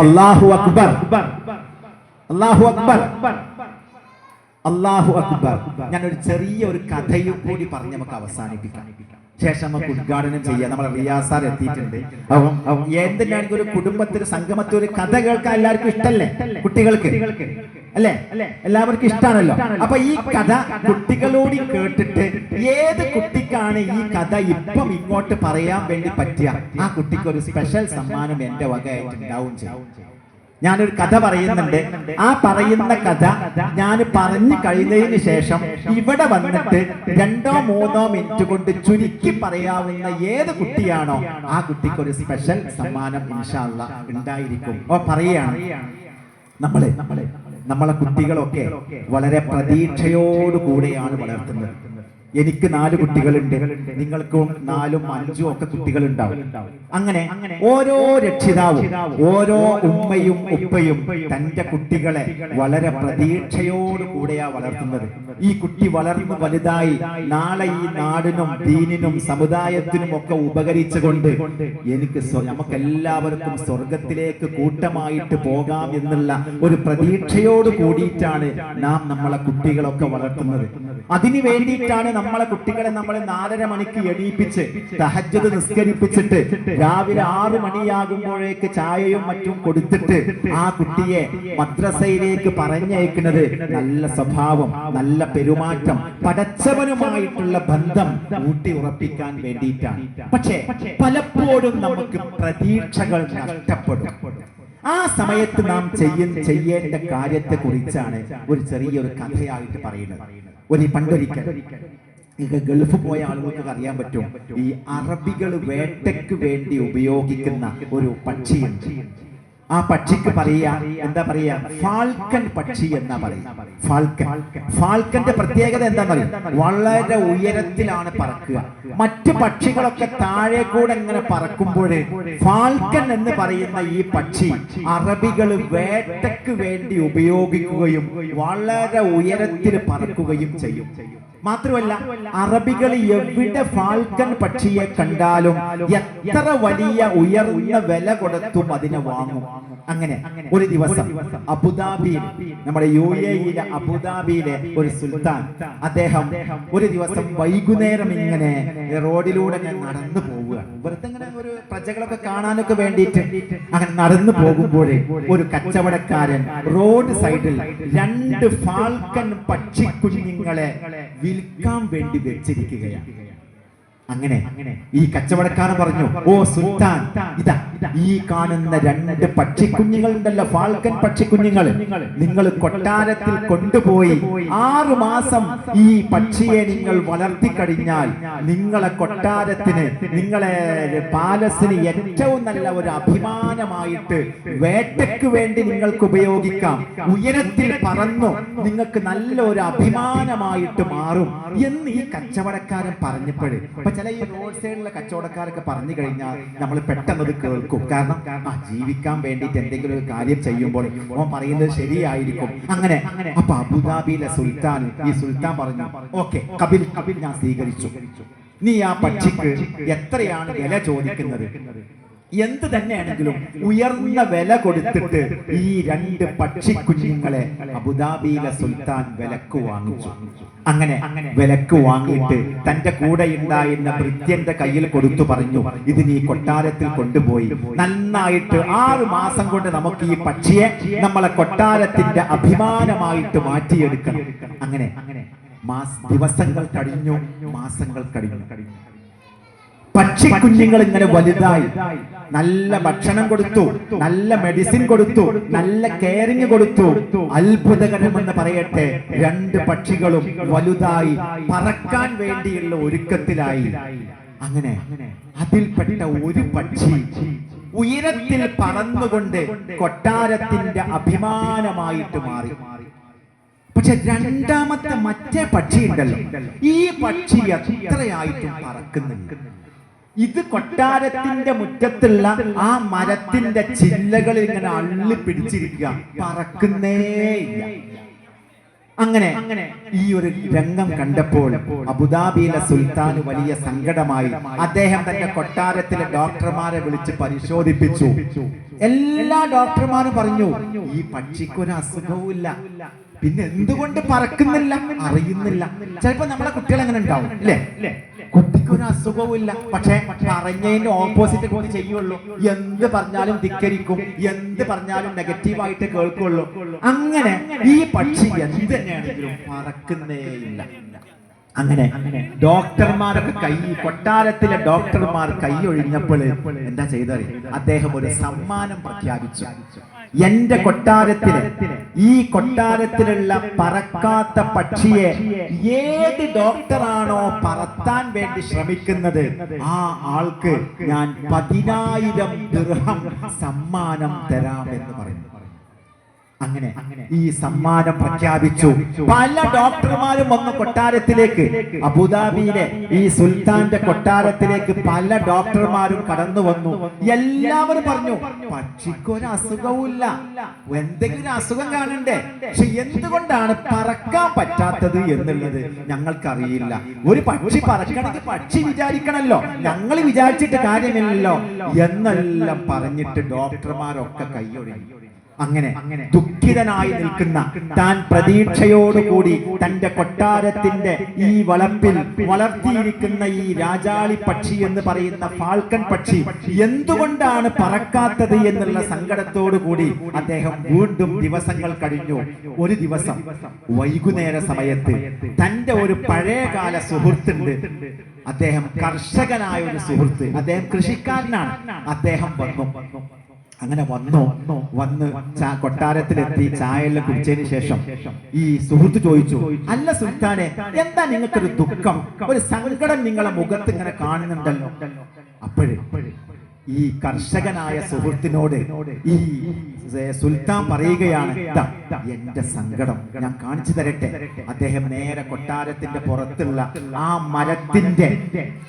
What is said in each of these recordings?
അല്ലാഹു അക്ബർ. അക്ബർ. അക്ബർ. ഞാൻ ഒരു ചെറിയ ഒരു കഥയും കൂടി പറഞ്ഞ് നമുക്ക് അവസാനിപ്പിക്കാം. ശേഷം നമുക്ക് ഉദ്ഘാടനം ചെയ്യാം. നമ്മളെ റിയാസാർ എത്തിയിട്ടുണ്ട്. അപ്പം എന്തിനാണെങ്കിൽ ഒരു കുടുംബത്തിൽ സംഗമത്തിൽ ഒരു കഥ കേൾക്കാൻ എല്ലാവർക്കും ഇഷ്ടല്ലേ? കുട്ടികൾക്ക്. അല്ലേ? എല്ലാവർക്കും ഇഷ്ടമാണല്ലോ അപ്പൊ ഈ കഥ കുട്ടികളോട് കേട്ടിട്ട് ഏത് കുട്ടിക്കാണ് ഈ കഥ ഇപ്പം ഇങ്ങോട്ട് പറയാൻ വേണ്ടി പറ്റിയ ആ കുട്ടിക്ക് ഒരു സ്പെഷ്യൽ സമ്മാനം എന്റെ വകയായിട്ട് ഉണ്ടാവും ചെയ്യും. ഞാനൊരു കഥ പറയുന്നുണ്ട്. ആ പറയുന്ന കഥ ഞാൻ പറഞ്ഞു കഴിഞ്ഞതിന് ശേഷം ഇവിടെ വന്നിട്ട് രണ്ടോ മൂന്നോ മിനിറ്റ് കൊണ്ട് ചുരുക്കി പറയാവുന്ന ഏത് കുട്ടിയാണോ ആ കുട്ടിക്ക് ഒരു സ്പെഷ്യൽ സമ്മാനം ഇൻഷാല്ല ഉണ്ടായിരിക്കും. ഓ പറയാണ് നമ്മളെ നമ്മളെ നമ്മളെ കുട്ടികളൊക്കെ വളരെ പ്രതീക്ഷയോടുകൂടെയാണ് വളർത്തുന്നത്. എനിക്ക് നാല് കുട്ടികളുണ്ട്. നിങ്ങൾക്കും നാലും അഞ്ചും ഒക്കെ കുട്ടികൾ ഉണ്ടാവും അങ്ങനെ ഓരോ രക്ഷിതാവും ഓരോ ഉമ്മയും ഉപ്പയും തന്റെ കുട്ടികളെ വളരെ പ്രതീക്ഷയോട് കൂടെയാ വളർത്തുന്നത്. ഈ കുട്ടി വളർന്നു വലുതായി നാളെ ഈ നാടിനും ദീനിനും സമുദായത്തിനും ഒക്കെ ഉപകരിച്ചുകൊണ്ട് എനിക്ക് നമുക്ക് എല്ലാവർക്കും സ്വർഗത്തിലേക്ക് കൂട്ടമായിട്ട് പോകാം എന്നുള്ള ഒരു പ്രതീക്ഷയോട് കൂടിയിട്ടാണ് നാം നമ്മളെ കുട്ടികളൊക്കെ വളർത്തുന്നത്. അതിനു വേണ്ടിയിട്ടാണ് നമ്മളെ കുട്ടികളെ നമ്മൾ നാലര മണിക്ക് എണീപ്പിച്ച് തഹജ്ജത് നിസ്കരിപ്പിച്ചിട്ട് രാവിലെ ആറ് മണിയാകുമ്പോഴേക്ക് ചായയും മറ്റും കൊടുത്തിട്ട് ആ കുട്ടിയെ മദ്രസയിലേക്ക് പറഞ്ഞയക്കുന്നത് നല്ല സ്വഭാവം നല്ല പെരുമാറ്റം പടച്ചവനുമായിട്ടുള്ള ബന്ധം ഊട്ടി ഉറപ്പിക്കാൻ വേണ്ടിയിട്ടാണ്. പക്ഷേ പലപ്പോഴും നമുക്ക് പ്രതീക്ഷകൾ നഷ്ടപ്പെടും. ആ സമയത്ത് നാം ചെയ്യുന്ന ചെയ്യേണ്ട കാര്യത്തെ കുറിച്ചാണ് ഒരു ചെറിയൊരു കഥയായിട്ട് പറയുന്നത്. ഒരു പണ്ടൊരിക്കൽ ഗൾഫ് പോയ ആളുകൾക്ക് അറിയാൻ പറ്റും. ഈ അറബികൾ വേട്ടയ്ക്ക് വേണ്ടി ഉപയോഗിക്കുന്ന ഒരു പക്ഷിയുണ്ട്. ആ പക്ഷിക്ക് പറയാ എന്താ പറയാ ഫാൽക്കൻ പക്ഷി എന്നാ പറയുക ഫാൽക്കൻ. ഫാൽക്കന്റെ പ്രത്യേകത എന്താ പറയുക വളരെ ഉയരത്തിലാണ് പറക്കുക. മറ്റു പക്ഷികളൊക്കെ താഴെ കൂടെ ഇങ്ങനെ പറക്കുമ്പോൾ ഫാൽക്കൻ എന്ന് പറയുന്ന ഈ പക്ഷി അറബികൾ വേട്ടയ്ക്ക് വേണ്ടി ഉപയോഗിക്കുകയും വളരെ ഉയരത്തിൽ പറക്കുകയും ചെയ്യും. മാത്രമല്ല അറബികൾ എവിടെ ഫാൽക്കൻ പക്ഷിയെ കണ്ടാലും എത്ര വലിയ ഉയർന്ന വില കൊടുത്തും അതിനെ വാങ്ങും. അങ്ങനെ ഒരു ദിവസം അബുദാബിയിൽ നമ്മുടെ യു എയിലെ അബുദാബിയിലെ ഒരു സുൽത്താൻ. അദ്ദേഹം ഒരു ദിവസം വൈകുന്നേരം ഇങ്ങനെ റോഡിലൂടെ ഞാൻ നടന്നു പോവുകയാണ് വെറുതെ ഇങ്ങനെ ഒരു പ്രജകളൊക്കെ കാണാനൊക്കെ വേണ്ടിയിട്ട് അങ്ങനെ നടന്നു പോകുമ്പോഴേ ഒരു കച്ചവടക്കാരൻ റോഡ് സൈഡിൽ രണ്ട് ഫാൽക്കൻ പക്ഷിക്കുഞ്ഞുങ്ങളെ വിൽക്കാൻ വേണ്ടി വെച്ചിരിക്കുകയാണ്. അങ്ങനെ ഈ കച്ചവടക്കാരൻ പറഞ്ഞു ഓ സുൽത്താൻ ഇതാ ഈ കാണുന്ന രണ്ട് പക്ഷിക്കുഞ്ഞുങ്ങൾ ഉണ്ടല്ലോ ഫാൽക്കൻ പക്ഷിക്കുഞ്ഞുങ്ങൾ നിങ്ങൾ കൊട്ടാരത്തിൽ കൊണ്ടുപോയി ആറു മാസം ഈ പക്ഷിയെ നിങ്ങൾ വളർത്തി കഴിഞ്ഞാൽ നിങ്ങളെ കൊട്ടാരത്തിന് നിങ്ങളെ പാലസിന് ഏറ്റവും നല്ല ഒരു അഭിമാനമായിട്ട് വേട്ടയ്ക്ക് വേണ്ടി നിങ്ങൾക്ക് ഉപയോഗിക്കാം. ഉയരത്തിൽ പറന്നു നിങ്ങൾക്ക് നല്ല ഒരു അഭിമാനമായിട്ട് മാറും എന്ന് ഈ കച്ചവടക്കാരൻ പറഞ്ഞപ്പോഴേ ചില ഈ റോഡ് സൈഡിലെ കച്ചവടക്കാരൊക്കെ പറഞ്ഞു കഴിഞ്ഞാൽ നമ്മൾ പെട്ടെന്ന് അത് കേൾക്കും. കാരണം ആ ജീവിക്കാൻ വേണ്ടിയിട്ട് എന്തെങ്കിലും ഒരു കാര്യം ചെയ്യുമ്പോൾ അവൻ പറയുന്നത് ശരിയായിരിക്കും. അങ്ങനെ അപ്പൊ അബുദാബിയിലെ സുൽത്താൻ ഈ സുൽത്താൻ പറഞ്ഞു ഓക്കെ കപിൽ കപിൽ ഞാൻ സ്വീകരിച്ചു. നീ ആ പക്ഷിക്ക് എത്രയാണ് വില ചോദിക്കുന്നത്? എന്ത് തന്നെയാണെങ്കിലും ഉയർന്ന വില കൊടുത്തിട്ട് ഈ രണ്ട് പക്ഷിക്കുഞ്ഞുങ്ങളെ അബുദാബിയിലെ സുൽത്താൻ വിലക്ക് വാങ്ങിച്ചു. അങ്ങനെ വിലക്ക് വാങ്ങിയിട്ട് തന്റെ കൂടെ ഉണ്ടായിരുന്ന ഭൃത്യന്റെ കയ്യിൽ കൊടുത്തു പറഞ്ഞു ഇത് നീ കൊട്ടാരത്തിൽ കൊണ്ടുപോയി. നന്നായിട്ട് ആറു മാസം കൊണ്ട് നമുക്ക് ഈ പക്ഷിയെ നമ്മളെ കൊട്ടാരത്തിന്റെ അഭിമാനമായിട്ട് മാറ്റിയെടുക്കണം. അങ്ങനെ ദിവസങ്ങൾ കഴിഞ്ഞു മാസങ്ങൾ കഴിഞ്ഞു. പക്ഷിക്കുഞ്ഞുങ്ങൾ ഇങ്ങനെ വലുതായി. നല്ല ഭക്ഷണം കൊടുത്തു നല്ല മെഡിസിൻ കൊടുത്തു നല്ല കെയറിങ് കൊടുത്തു അത്ഭുതകരമെന്ന് പറയട്ടെ രണ്ട് പക്ഷികളും വലുതായി പറക്കാൻ വേണ്ടിയുള്ള ഒരുക്കത്തിലായി. അങ്ങനെ അതിൽപ്പെട്ട ഒരു പക്ഷി ഉയരത്തിൽ പറന്നുകൊണ്ട് കൊട്ടാരത്തിന്റെ അഭിമാനമായിട്ട് മാറി. പക്ഷെ രണ്ടാമത്തെ മറ്റേ പക്ഷി ഉണ്ടല്ലോ ഈ പക്ഷി എത്രയായിട്ടും പറക്കുന്നുണ്ട് ഇത് കൊട്ടാരത്തിന്റെ മുറ്റത്തുള്ള ആ മരത്തിന്റെ ചില്ലകളിൽ ഇങ്ങനെ അള്ളി പിടിച്ചിരിക്കുക. പറക്കുന്നേ ഇല്ല. അങ്ങനെ ഈ ഒരു രംഗം കണ്ടപ്പോൾ അബുദാബിയിലെ സുൽത്താൻ വലിയ സങ്കടമായി. അദ്ദേഹം തന്റെ കൊട്ടാരത്തിലെ ഡോക്ടർമാരെ വിളിച്ച് പരിശോധിപ്പിച്ചു. എല്ലാ ഡോക്ടർമാരും പറഞ്ഞു ഈ പക്ഷിക്കൊരു അസുഖവുമില്ല. പിന്നെ എന്തുകൊണ്ട് പറക്കുന്നില്ല? അറിയുന്നില്ല. ചിലപ്പോ നമ്മളെ കുട്ടികൾ അങ്ങനെ ഉണ്ടാവും അല്ലേ അസുഖവും ഇല്ല പക്ഷെ പറഞ്ഞതിന്റെ ഓപ്പോസിറ്റ് കുട്ടി ചെയ്യുള്ളൂ. എന്ത് പറഞ്ഞാലും ധിക്കരിക്കും. എന്ത് പറഞ്ഞാലും നെഗറ്റീവായിട്ട് കേൾക്കുള്ളൂ. അങ്ങനെ ഈ പക്ഷി എന്ത് തന്നെയാണെങ്കിലും പറക്കുന്നേയില്ല അങ്ങനെ ഡോക്ടർമാർക്ക് കൈ കൊട്ടാരത്തിലെ ഡോക്ടർമാർ കൈയൊഴിഞ്ഞപ്പോൾ എന്താ ചെയ്തത്? അദ്ദേഹം ഒരു സമ്മാനം പ്രഖ്യാപിച്ചു. എന്റെ കൊട്ടാരത്തിൽ ഈ കൊട്ടാരത്തിലുള്ള പറക്കാത്ത പക്ഷിയെ ഏത് ഡോക്ടറാണോ പറത്താൻ വേണ്ടി ശ്രമിക്കുന്നത്? ആ ആൾക്ക് ഞാൻ പതിനായിരം ദിർഹം സമ്മാനം തരാമെന്ന് പറയുന്നു. അങ്ങനെ ഈ സമ്മാനം പ്രഖ്യാപിച്ചു. പല ഡോക്ടർമാരും വന്നു കൊട്ടാരത്തിലേക്ക്. അബുദാബിയിലെ ഈ സുൽത്താന്റെ കൊട്ടാരത്തിലേക്ക് പല ഡോക്ടർമാരും കടന്നു വന്നു. എല്ലാവരും പറഞ്ഞു പക്ഷിക്കൊരു അസുഖവുമില്ല. എന്തെങ്കിലും അസുഖം കാണണ്ടേ? പക്ഷെ എന്തുകൊണ്ടാണ് പറക്കാൻ പറ്റാത്തത് എന്നുള്ളത് ഞങ്ങൾക്കറിയില്ല. ഒരു പക്ഷി പറക്കണമെങ്കിൽ പക്ഷി വിചാരിക്കണല്ലോ. ഞങ്ങൾ വിചാരിച്ചിട്ട് കാര്യമില്ലല്ലോ. എന്നെല്ലാം പറഞ്ഞിട്ട് ഡോക്ടർമാരൊക്കെ കൈയൊഴിഞ്ഞു. അങ്ങനെ ദുഃഖിതനായി നിൽക്കുന്ന താൻ പ്രതീക്ഷയോടുകൂടി തന്റെ കൊട്ടാരത്തിന്റെ ഈ വളപ്പിൽ വളർത്തിയിരിക്കുന്ന ഈ രാജാളി പക്ഷി എന്ന് പറയുന്ന ഫാൽക്കൺ പക്ഷി എന്തുകൊണ്ടാണ് പറക്കാത്തത് എന്നുള്ള സങ്കടത്തോടു കൂടി അദ്ദേഹം വീണ്ടും ദിവസങ്ങൾ കഴിഞ്ഞു. ഒരു ദിവസം വൈകുന്നേര സമയത്ത് തന്റെ ഒരു പഴയകാല സുഹൃത്തുണ്ട്. അദ്ദേഹം കർഷകനായ ഒരു സുഹൃത്ത്. അദ്ദേഹം കൃഷിക്കാരനാണ്. അദ്ദേഹം വന്നു. അങ്ങനെ വന്നു വന്ന്. കൊട്ടാരത്തിലെത്തി ചായയെല്ലാം കുടിച്ചതിന് ശേഷം ഈ സുഹൃത്ത് ചോദിച്ചു അല്ല സുൽത്താനെ എന്താ നിങ്ങൾക്കൊരു ദുഃഖം? ഒരു സങ്കടം നിങ്ങളെ മുഖത്ത് ഇങ്ങനെ കാണുന്നുണ്ടല്ലോ. അപ്പോഴേ ഈ കർഷകനായ സുഹൃത്തിനോട് ഈ സുൽത്താൻ പറയുകയാണ് "ദാ, എന്റെ സങ്കടം ഞാൻ കാണിച്ചു തരട്ടെ. അദ്ദേഹം നേരെ കൊട്ടാരത്തിന്റെ പുറത്തുള്ള ആ മരത്തിന്റെ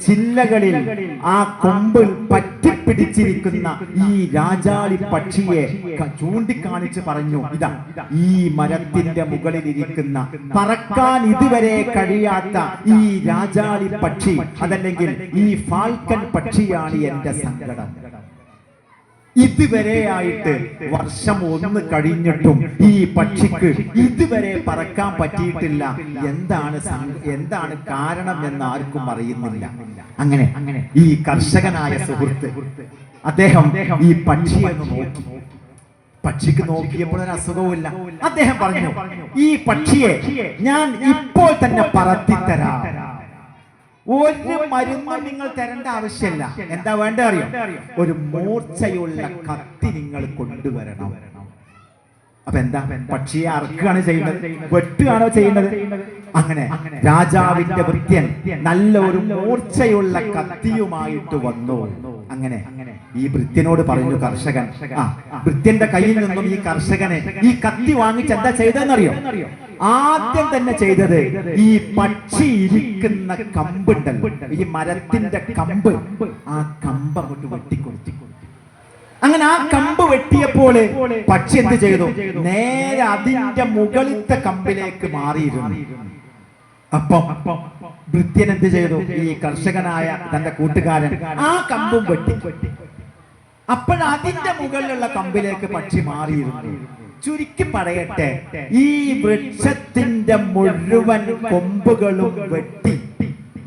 ചില്ലകളിൽ ആ കൊമ്പിൽ പറ്റിപ്പിടിച്ചിരിക്കുന്ന ഈ രാജാളി പക്ഷിയെ ചൂണ്ടിക്കാണിച്ച് പറഞ്ഞു ഇതാ ഈ മരത്തിന്റെ മുകളിൽ ഇരിക്കുന്ന പറക്കാൻ ഇതുവരെ കഴിയാത്ത ഈ രാജാളി പക്ഷി അതല്ലെങ്കിൽ ഈ ഫാൽക്കൻ പക്ഷിയാണ് എന്റെ സങ്കടം. ഇതുവരെ ആയിട്ട് വർഷം ഒന്ന് കഴിഞ്ഞിട്ടും ഈ പക്ഷിക്ക് ഇതുവരെ പറക്കാൻ പറ്റിയിട്ടില്ല. എന്താണ് എന്താണ് കാരണം എന്ന് ആർക്കും അറിയുന്നില്ല. അങ്ങനെ അങ്ങനെ ഈ കർഷകനായ സുഹൃത്ത് അദ്ദേഹം ഈ പക്ഷിയെ നോക്കി. പക്ഷിക്ക് നോക്കിയപ്പോൾ ഒരു അസുഖവുമില്ല. അദ്ദേഹം പറഞ്ഞു ഈ പക്ഷിയെ ഞാൻ ഇപ്പോൾ തന്നെ പറത്തിത്തരാം. ഒരു മരുന്ന് നിങ്ങൾ തരേണ്ട ആവശ്യമില്ല. എന്താ വേണ്ട അറിയാം? ഒരു മൂർച്ചയുള്ള കത്തി നിങ്ങൾ കൊണ്ടുവരണം. അപ്പൊ എന്താ? പക്ഷിയെ അറക്കുകയാണ് ചെയ്യുന്നത് വെട്ടുകയാണോ ചെയ്യുന്നത്? അങ്ങനെ രാജാവിന്റെ വൃത്യൻ നല്ല ഒരു മൂർച്ചയുള്ള കത്തിയുമായിട്ട് വന്നു. അങ്ങനെ ഈ വൃത്യനോട് പറഞ്ഞു കർഷകൻ ആ വൃത്യന്റെ കയ്യിൽ നിന്നും ഈ കർഷകനെ ഈ കത്തി വാങ്ങിച്ച് എന്താ ചെയ്തെന്നറിയോ ആദ്യം തന്നെ ചെയ്തത് ഈ പക്ഷി ഇരിക്കുന്ന കമ്പുണ്ടല്ലോ ഈ മരത്തിന്റെ കമ്പ് ആ കമ്പ് അങ്ങോട്ട് വെട്ടിക്കൊടുത്തി. അങ്ങനെ ആ കമ്പ് വെട്ടിയപ്പോൾ പക്ഷി എന്ത് ചെയ്തു? നേരെ അതിന്റെ മുകളിലത്തെ കമ്പിലേക്ക് മാറിയിരുന്നു. അപ്പം വൃത്യൻ എന്ത് ചെയ്തു? ഈ കർഷകനായ തന്റെ കൂട്ടുകാരൻ ആ കമ്പും വെട്ടി. അപ്പോഴതിന്റെ മുകളിലുള്ള കമ്പിലേക്ക് പക്ഷി മാറിയിരുന്നു. ചുരുക്കി പറയട്ടെ ഈ വൃക്ഷത്തിന്റെ മുഴുവൻ കൊമ്പുകളും വെട്ടി.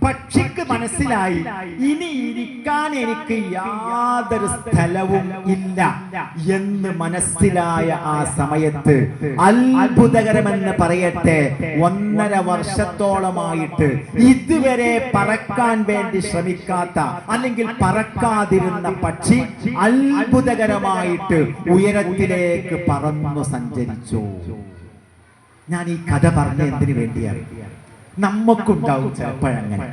പക്ഷിക്ക് മനസ്സിലായി. ഇനി ഇരിക്കാൻ എനിക്ക് യാതൊരു സ്ഥലവും ഇല്ല എന്ന് മനസ്സിലായ ആ സമയത്ത് അത്ഭുതകരമെന്ന് പറയട്ടെ ഒന്നര വർഷത്തോളമായിട്ട് ഇതുവരെ പറക്കാൻ വേണ്ടി ശ്രമിക്കാത്ത അല്ലെങ്കിൽ പറക്കാതിരുന്ന പക്ഷി അത്ഭുതകരമായിട്ട് ഉയരത്തിലേക്ക് പറന്നു സഞ്ചരിച്ചു. ഞാൻ ഈ കഥ പറഞ്ഞ എന്തിനു വേണ്ടിയാണ് നമുക്കുണ്ടാവും ചിലപ്പോഴങ്ങനെ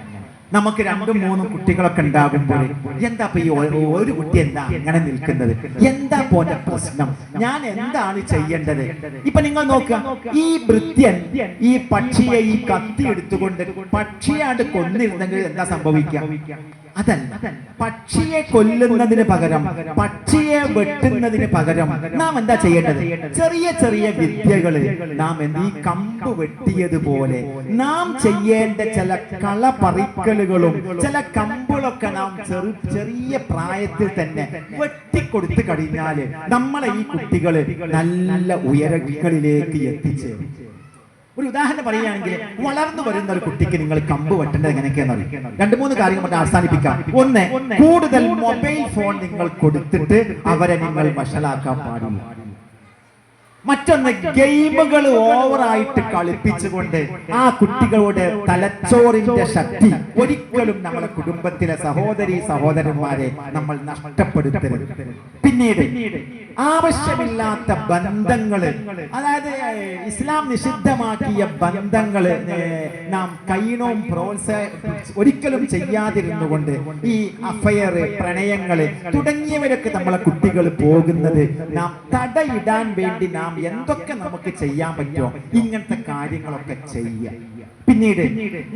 നമുക്ക് രണ്ടും മൂന്നും കുട്ടികളൊക്കെ ഉണ്ടാകുമ്പോൾ എന്താ ഈ ഒരു കുട്ടി എന്താ അങ്ങനെ നിൽക്കുന്നത്? എന്താ പോലെ പ്രശ്നം? ഞാൻ എന്താണ് ചെയ്യേണ്ടത്? ഇപ്പൊ നിങ്ങൾ നോക്കുക ഈ വൃത്യൻ ഈ പക്ഷിയെ ഈ കത്തി എടുത്തുകൊണ്ട് പക്ഷിയാണ്ട് കൊന്നിരുന്നെങ്കിൽ എന്താ സംഭവിക്കുക? അതല്ല പക്ഷിയെ കൊല്ലുന്നതിന് പകരം പക്ഷിയെ വെട്ടുന്നതിന് പകരം നാം എന്താ ചെയ്യേണ്ടത്? ചെറിയ ചെറിയ വിദ്യകളിൽ നാം ഈ കമ്പ് വെട്ടിയതുപോലെ നാം ചെയ്യേണ്ട ചില കള പറിക്കലുകളും ചില കമ്പുകളൊക്കെ നാം ചെറു ചെറിയ പ്രായത്തിൽ തന്നെ വെട്ടിക്കൊടുത്തു കഴിഞ്ഞാൽ നമ്മളെ ഈ കുട്ടികൾ നല്ല ഉയരങ്ങളിലേക്ക് എത്തിച്ചേരും ഒരു ഉദാഹരണം പറയുകയാണെങ്കിൽ വളർന്നു വരുന്ന ഒരു കുട്ടിക്ക് നിങ്ങൾ കമ്പ് വെട്ടേണ്ടത് എങ്ങനെയൊക്കെയാണെന്ന് അറിയാം? രണ്ട് മൂന്ന് കാര്യങ്ങൾ മറ്റേ അവസാനിപ്പിക്കാം. ഒന്ന് കൂടുതൽ മൊബൈൽ ഫോൺ നിങ്ങൾ കൊടുത്തിട്ട് അവരെ നിങ്ങൾ വഷളാക്കാൻ പാടില്ല. മറ്റൊന്ന് ഗെയിമുകൾ ഓവറായിട്ട് കളിപ്പിച്ചുകൊണ്ട് ആ കുട്ടികളുടെ തലച്ചോറിന്റെ ശക്തി ഒരിക്കലും നമ്മുടെ കുടുംബത്തിലെ സഹോദരി സഹോദരന്മാരെ നമ്മൾ നഷ്ടപ്പെടുത്തരുത്. പിന്നീട് ആവശ്യമില്ലാത്ത ബന്ധങ്ങൾ. അതായത് ഇസ്ലാം നിഷിദ്ധമാക്കിയ ബന്ധങ്ങൾ നാം കൈണവും പ്രോത്സാഹ ഒരിക്കലും ചെയ്യാതിരുന്നുകൊണ്ട് ഈ അഫയർ പ്രണയങ്ങൾ തുടങ്ങിയവരൊക്കെ നമ്മളെ കുട്ടികൾ പോകുന്നത് നാം തടയിടാൻ വേണ്ടി നാം എന്തൊക്കെ നമുക്ക് ചെയ്യാൻ പറ്റുമോ ഇങ്ങനത്തെ കാര്യങ്ങളൊക്കെ ചെയ്യുക. പിന്നീട്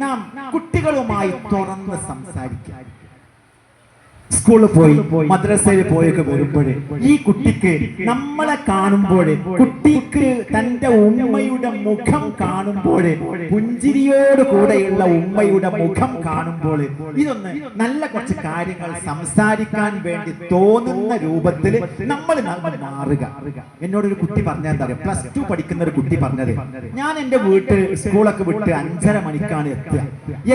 നാം കുട്ടികളുമായി തുറന്ന് സംസാരിക്കുക. സ്കൂളിൽ പോയി മദ്രസയിൽ പോയൊക്കെ വരുമ്പോഴേ ഈ കുട്ടിക്ക് നമ്മളെ കാണുമ്പോഴേ കുട്ടിക്ക് തന്റെ ഉമ്മയുടെ മുഖം കാണുമ്പോഴേ പുഞ്ചിരിയോട് കൂടെയുള്ള ഉമ്മയുടെ മുഖം കാണുമ്പോൾ ഇതൊന്ന് നല്ല കുറച്ച് കാര്യങ്ങൾ സംസാരിക്കാൻ വേണ്ടി തോന്നുന്ന രൂപത്തിൽ നമ്മൾ നമ്മൾ മാറുക. എന്നോടൊരു കുട്ടി പറഞ്ഞാൽ എന്താ പറയുക? പ്ലസ് ടു പഠിക്കുന്ന ഒരു കുട്ടി പറഞ്ഞത് ഞാൻ എന്റെ വീട്ടിൽ സ്കൂളൊക്കെ വിട്ട് അഞ്ചര മണിക്കാണ് എത്തുക.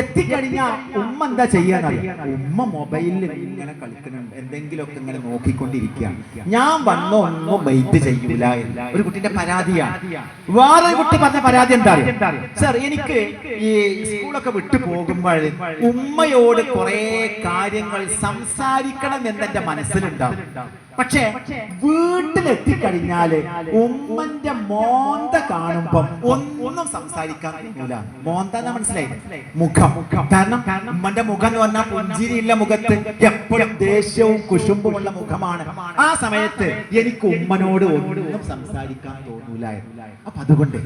എത്തിക്കഴിഞ്ഞാൽ ഉമ്മ എന്താ ചെയ്യാന്നറിയാം ഉമ്മ മൊബൈലിൽ ഇങ്ങനെ കളിക്കുന്നുണ്ട്. എന്തെങ്കിലുമൊക്കെ ഇങ്ങനെ നോക്കിക്കൊണ്ടിരിക്കുക ഞാൻ വന്നോ ഒന്നും വെയിറ്റ് ചെയ്യൂല ഒരു കുട്ടിന്റെ പരാതിയാണ് വേറൊരു കുട്ടി പറഞ്ഞ പരാതി എന്താ സർ എനിക്ക് ഈ സ്കൂളൊക്കെ വിട്ടു പോകുമ്പോൾ ഉമ്മയോട് കുറെ കാര്യങ്ങൾ സംസാരിക്കണം എന്ന് മനസ്സിലുണ്ടാവും. പക്ഷേ വീട്ടിലെത്തിക്കഴിഞ്ഞാൽ ഉമ്മന്റെ മോന്ത കാണുമ്പം ഒന്നും സംസാരിക്കാൻ കഴിയൂല മോന്ത മനസ്സിലായി മുഖം. കാരണം ഉമ്മന്റെ മുഖം എന്ന് പറഞ്ഞാൽ പുഞ്ചിരിയുള്ള മുഖത്ത് എപ്പോഴും ദേഷ്യവും കുശുമ്പുമുള്ള മുഖമാണ്. ആ സമയത്ത് എനിക്ക് ഉമ്മനോട് ഒന്നും സംസാരിക്കാൻ തോന്നൂല അപ്പൊ അതുകൊണ്ട്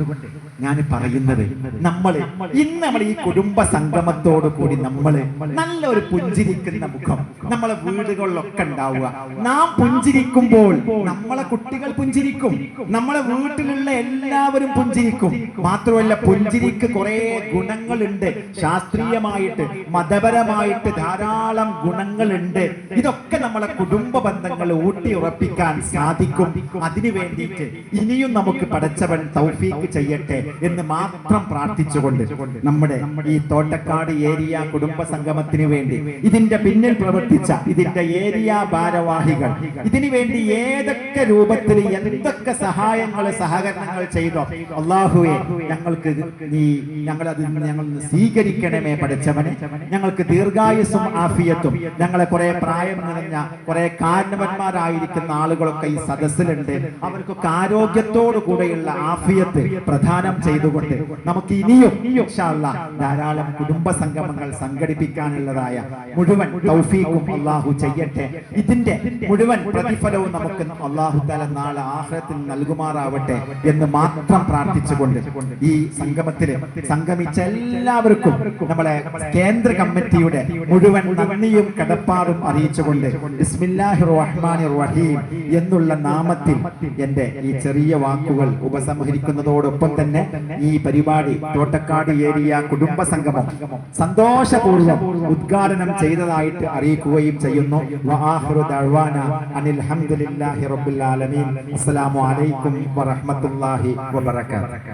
ഞാൻ പറയുന്നത് നമ്മൾ ഇന്ന് നമ്മൾ ഈ കുടുംബ സംഗമത്തോടു കൂടി നമ്മൾ നല്ലൊരു പുഞ്ചിരിക്കുന്ന മുഖം നമ്മളെ വീടുകളിലൊക്കെ ഉണ്ടാവുക. നാം പുഞ്ചിരിക്കുമ്പോൾ നമ്മളെ കുട്ടികൾ പുഞ്ചിരിക്കും. നമ്മളെ വീട്ടിലുള്ള എല്ലാവരും പുഞ്ചിരിക്കും. മാത്രമല്ല പുഞ്ചിരിക്ക് കുറെ ഗുണങ്ങളുണ്ട്. ശാസ്ത്രീയമായിട്ട് മതപരമായിട്ട് ധാരാളം ഗുണങ്ങളുണ്ട്. ഇതൊക്കെ നമ്മളെ കുടുംബ ബന്ധങ്ങൾ ഊട്ടിയുറപ്പിക്കാൻ സാധിക്കും. അതിനു വേണ്ടിയിട്ട് ഇനിയും നമുക്ക് പടച്ചവൻ തൗഫീക്ക് ചെയ്യട്ടെ എന്ന് മാത്രം പ്രാർത്ഥിച്ചുകൊണ്ട് നമ്മുടെ ഈ തോട്ടക്കാട് ഏരിയ കുടുംബ സംഗമത്തിന് വേണ്ടി ഇതിന്റെ പിന്നിൽ പ്രവർത്തിച്ച ഇതിന്റെ ഏരിയ ഭാരവാഹികൾ ഇതിനു വേണ്ടി ഏതൊക്കെ രൂപത്തിൽ എന്തൊക്കെ സഹായങ്ങൾ സഹകരണങ്ങൾ ചെയ്തോ അള്ളാഹുവെ ഞങ്ങൾക്ക് നീ ഞങ്ങൾ അതിൽ ഞങ്ങൾ സ്വീകരിക്കണമേ പഠിച്ചവനെ. ഞങ്ങൾക്ക് ദീർഘായുസും ആഫിയത്തും. ഞങ്ങളെ കുറെ പ്രായം നിറഞ്ഞ കുറെ കാരണവന്മാരായിരിക്കുന്ന ആളുകളൊക്കെ ഈ സദസ്സിലുണ്ട്. അവർക്കൊക്കെ ആരോഗ്യത്തോടു കൂടെയുള്ള ആഫിയത്ത് പ്രധാനം ചെയ്തുകൊണ്ട് നമുക്ക് ഇനിയും ധാരാളം കുടുംബ സംഗമങ്ങൾ സംഘടിപ്പിക്കാനുള്ളതായ മുഴുവൻ തൗഫീഖും ചെയ്യട്ടെ. ഇതിന്റെ മുഴുവൻ പ്രതിഫലവും നമുക്ക് അള്ളാഹു തല നാളെ ആഹ്ലത്തിൽ നൽകുമാറാവട്ടെ എന്ന് മാത്രം പ്രാർത്ഥിച്ചുകൊണ്ട് ഈ സംഗമത്തിൽ സംഗമിച്ച എല്ലാവർക്കും നമ്മളെ കേന്ദ്ര കമ്മിറ്റിയുടെ മുഴുവൻ നന്ദിയും കടപ്പാടും അറിയിച്ചുകൊണ്ട് റഹീം എന്നുള്ള നാമത്തിൽ എന്റെ ഈ ചെറിയ വാക്കുകൾ ഉപസംഹരിക്കുന്നതോടൊപ്പം തന്നെ ഈ പരിപാടി തോട്ടക്കാട് ഏരിയ കുടുംബ സംഗമം സന്തോഷപൂർവം ഉദ്ഘാടനം ചെയ്തതായിട്ട് അറിയിക്കുകയും ചെയ്യുന്നു. അനിൽ ഹംദുലില്ലാഹി റബ്ബിൽ ആലമീൻ. അസ്സലാമു അലൈക്കും വറഹ്മത്തുള്ളാഹി വബറകാതുഹു.